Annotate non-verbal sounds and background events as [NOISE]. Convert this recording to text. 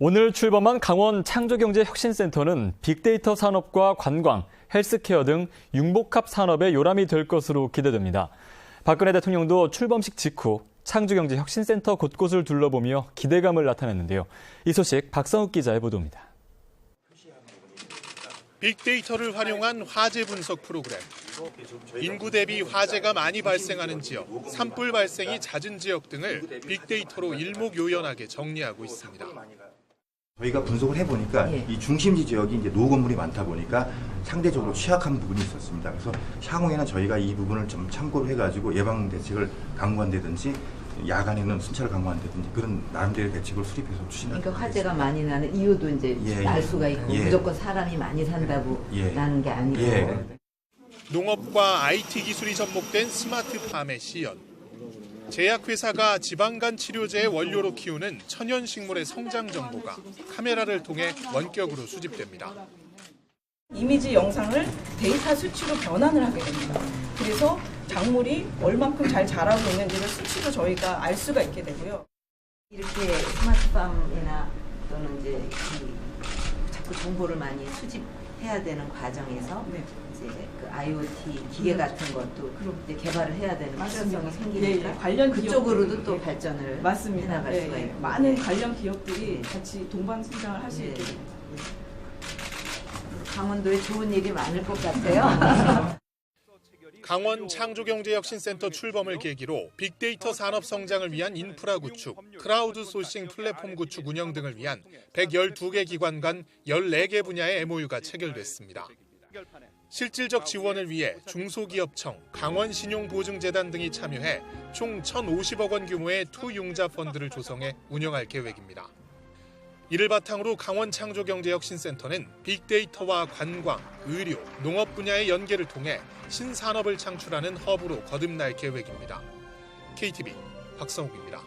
오늘 출범한 강원 창조경제혁신센터는 빅데이터 산업과 관광, 헬스케어 등 융복합 산업의 요람이 될 것으로 기대됩니다. 박근혜 대통령도 출범식 직후 창조경제혁신센터 곳곳을 둘러보며 기대감을 나타냈는데요. 이 소식 박성욱 기자의 보도입니다. 빅데이터를 활용한 화재 분석 프로그램. 인구 대비 화재가 많이 발생하는 지역, 산불 발생이 잦은 지역 등을 빅데이터로 일목요연하게 정리하고 있습니다. 저희가 분석을 해보니까 예. 이 중심지 지역이 이제 노후 건물이 많다 보니까 상대적으로 취약한 부분이 있었습니다. 그래서 향후에는 저희가 이 부분을 좀 참고를 해가지고 예방 대책을 강구한다든지 야간에는 순찰을 강구한다든지 그런 나름대로 대책을 수립해서 추진할 그러니까. 화재가 많이 나는 이유도 이제 예, 예. 알 수가 있고 예. 무조건 사람이 많이 산다고 예. 나는 게 아니고 예. 농업과 IT 기술이 접목된 스마트팜의 시연. 제약회사가 지방간 치료제의 원료로 키우는 천연식물의 성장 정보가 카메라를 통해 원격으로 수집됩니다. 이미지 영상을 데이터 수치로 변환을 하게 됩니다. 그래서 작물이 얼만큼 잘 자라고 있는지를 수치로 저희가 알 수가 있게 되고요. 이렇게 스마트팜이나 또는 이제 이 자꾸 정보를 많이 수집해야 되는 과정에서 네. 이제 그 IoT 기계 같은 것도 이제 개발을 해야 되는. 필요성이 생기니까 예, 예. 관련 그쪽으로도 기업들이- 또 예. 발전을 맞습니다. 해나갈 예, 수가 예. 있고 많은 네. 관련 기업들이 같이 동반 성장을 할수 예. 있게 됩니다. 강원도에 좋은 일이 많을 것 같아요. [LAUGHS] 강원 창조경제혁신센터 출범을 계기로 빅데이터 산업 성장을 위한 인프라 구축, 크라우드 소싱 플랫폼 구축 운영 등을 위한 112개 기관 간 14개 분야의 MOU가 체결됐습니다. 실질적 지원을 위해 중소기업청, 강원신용보증재단 등이 참여해 총 1,050억 원 규모의 투융자 펀드를 조성해 운영할 계획입니다. 이를 바탕으로 강원 창조경제혁신센터는 빅데이터와 관광, 의료, 농업 분야의 연계를 통해 신산업을 창출하는 허브로 거듭날 계획입니다. KTV 박성욱입니다.